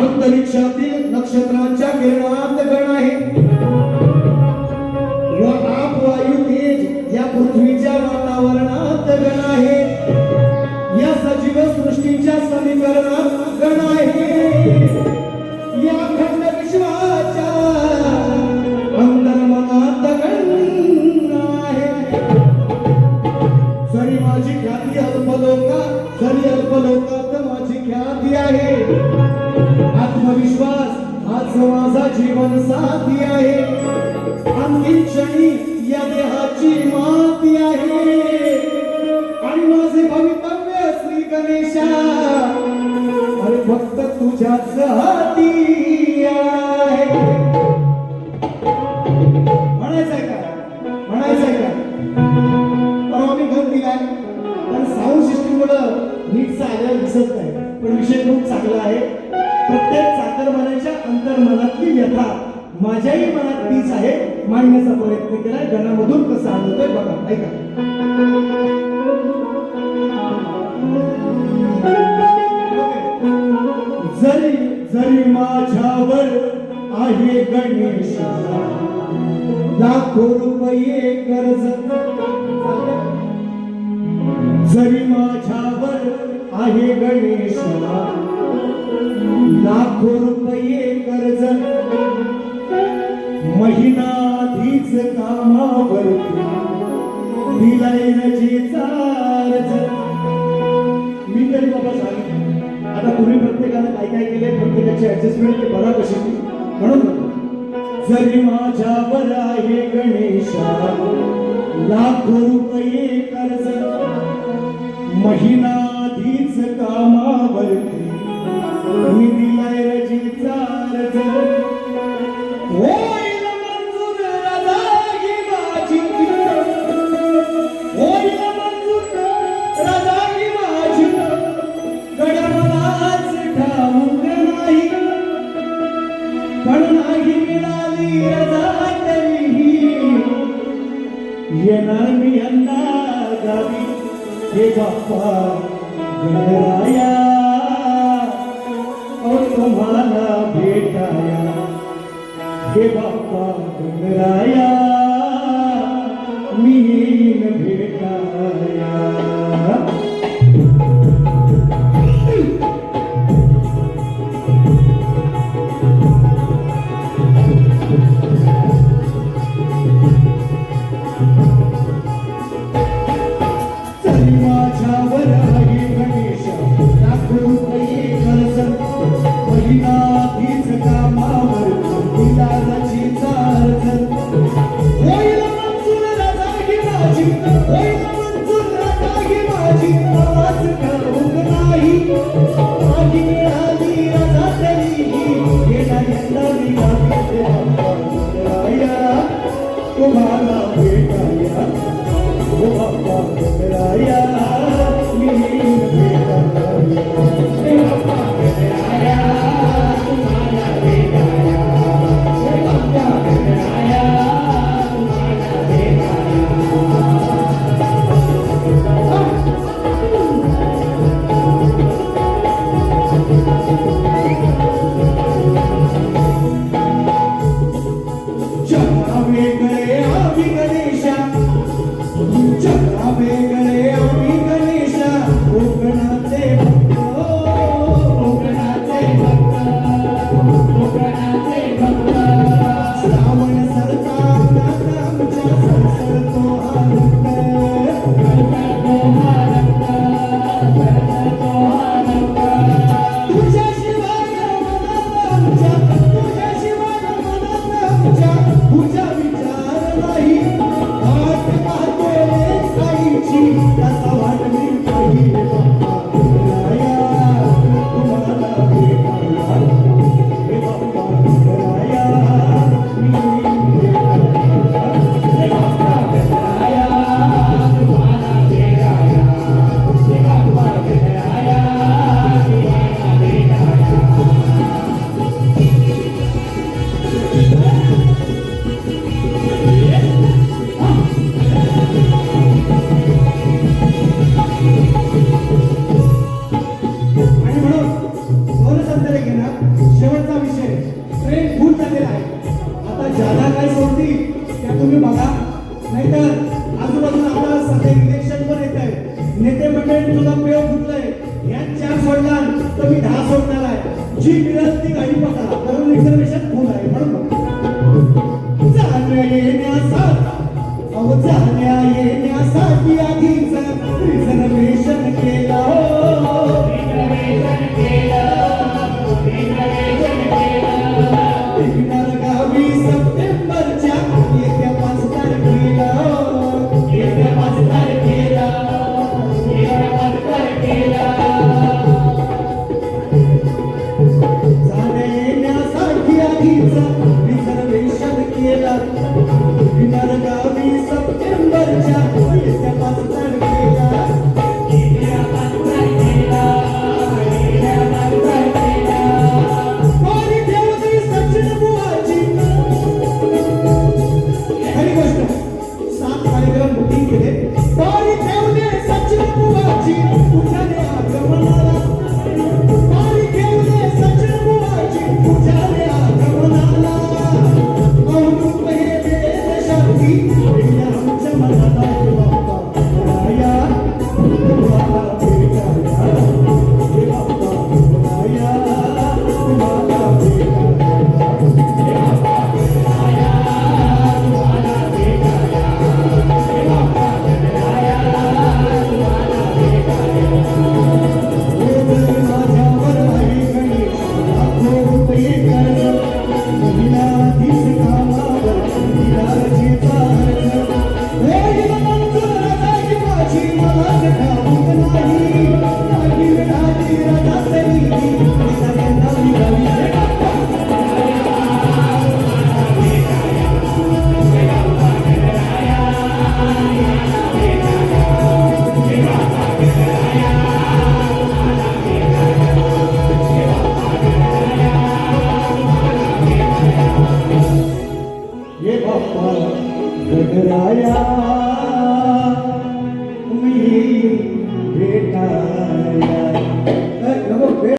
अंतरिक्षातील नक्षत्रांच्या किरणात आत्मविश्वास हाच माझा जीवन साथी आहे. अंतिम क्षणी या देहाची माती आहे. आणि माझे भवितव्य श्री गणेशा. अरे फक्त तुझ्याच हाती आहे. म्हणायचंय का? म्हणायचंय का? परवा मी घर दिलाय. पण साऊंड सिस्टीम मुळे नीटचा आलेला दिसत नाही. पण विषय खूप चांगला आहे. प्रत्येक चाकरमान्याच्या अंतर्मनातली व्यथा. माझ्याही मनात तीच आहे. मांडण्याचा प्रयत्न केलाय. गणामधून कसं आणतोय बघा. ऐका. जरी जरी माझ्यावर आहे गणेश. लाखो रुपये कर्ज. जरी माझ्यावर आहे गणेश. लाखो रुपये कर्ज. महिनाधीच कामावर दिलाय रजेचा अर्ज. मी तरी बाबा सांगितलं आता तुम्ही प्रत्येकानं काय काय केले प्रत्येकाची ऍडजस्टमेंट ते बघा कशी म्हणून म्हणतो. जरी माझ्यावर आहे गणेशा लाखो रुपये कर्ज महिनाधीच कामावर येणार मी यंदा गावी. हे बाप्पा गणराया. तुम्हाला भेटाया. हे बाप्पा गंगराया येतात. आजूबाजूला आपल्याला सध्या इलेक्शन पण येत आहे नेते मंडळी तुझा पेव फुटलाय. ह्या चार सोडणार तर मी दहा सोडणार आहे. जी मिळत ती गाडी पकडा. कारण रिझर्वेशन फुल आहे. म्हणून चालू येण्यासाठी Primera